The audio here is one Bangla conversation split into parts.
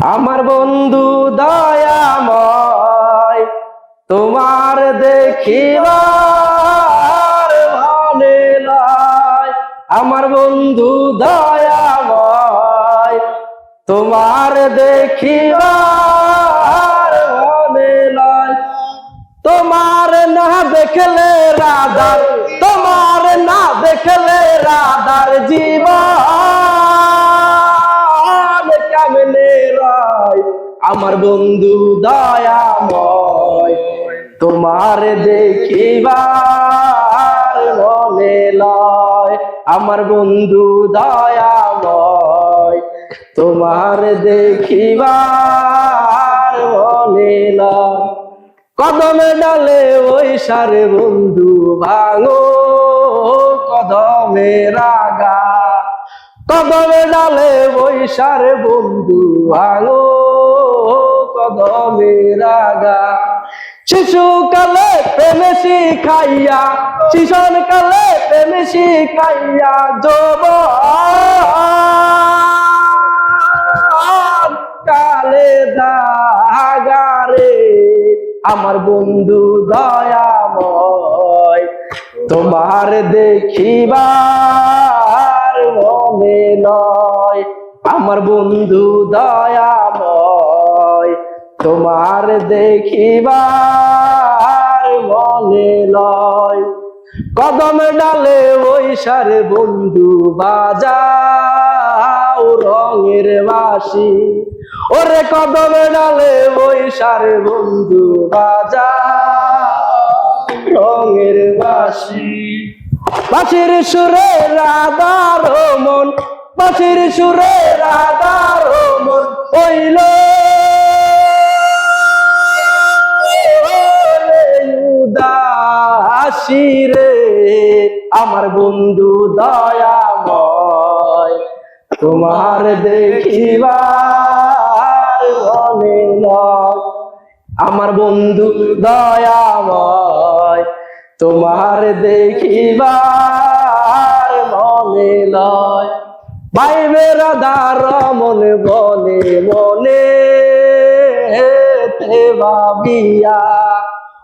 আমার বন্ধু দয়াময়, তোমার দেখিবার ভানে লয় আমার বন্ধু দয়াময়, তোমার দেখিবার ভানে লয় তোমার না দেখলে রাধার, তোমার না দেখলে রাধার জীবন আমার বন্ধু দয়াময়, তোমার দেখিবার মনে লয়। আমার বন্ধু দয়াময়, তোমার দেখিবার মনে লয়। কদমে ডালে ওই সারে বন্ধু ভাঙো, কদমে রাগা। কদমে ডালে সারে বন্ধু ভাঙো কদমে রাগা। শিশুকালে প্রেমে শিখাইয়া শিশন কালে প্রেমে শিখাইয়া যৌব কালে দাগারে আমার বন্ধু দয়াময়, তোমার দেখিবার মনে নয়। আমার বন্ধু দয়াময় তোমার দেখিবার মনে লয়। কদম ডালে সারে বন্ধু বাজাও রঙের বাসি ওরে কদম ডালে সারে বন্ধু বাজা রঙের বাসি বাসির সুরে রাধার মন বাসির সুরে রাধার উদাসী রে আমার বন্ধু দয়াময়, তোমার দেখিবার নয়। আমার বন্ধু দয়াময়, তোমার দেখিবার মনে লয় বাইবে রাধার মনে বলে মনে তে ভাবিয়া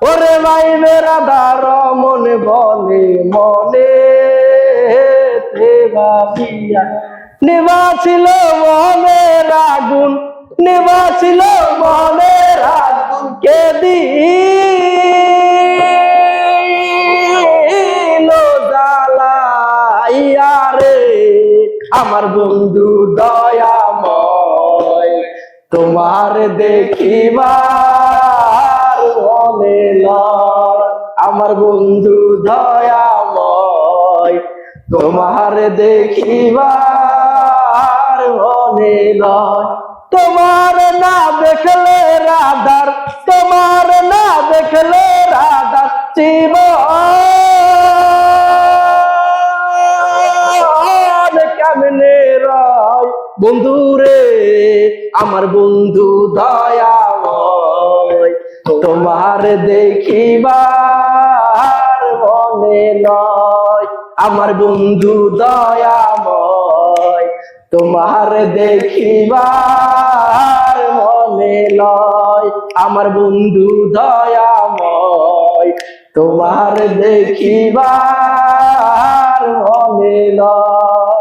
ওরে বাইবে রাধার মনে বলে মনে তে ভাবিয়া। নিবাছিল মনের আগুন নিবাছিল মনের আগুন, কে জ্বালাইয়া রে? আমার বন্ধু দয়াময়, তোমার মনে লয় আমার বন্ধু দয়াময়, তোমার দেখিবার মনে লয় তোমার না দেখলে রাধার, তোমার না দেখলে রাধার জীবন কেমনে রয়? বন্ধু রে আমার বন্ধু দয়াময় তোমার দেখিবার মনে নয়, আমার বন্ধু দয়াময়। তোমার দেখিবার মনে নয়, আমার বন্ধু দয়াময়। তোমার দেখিবার মনে নয়।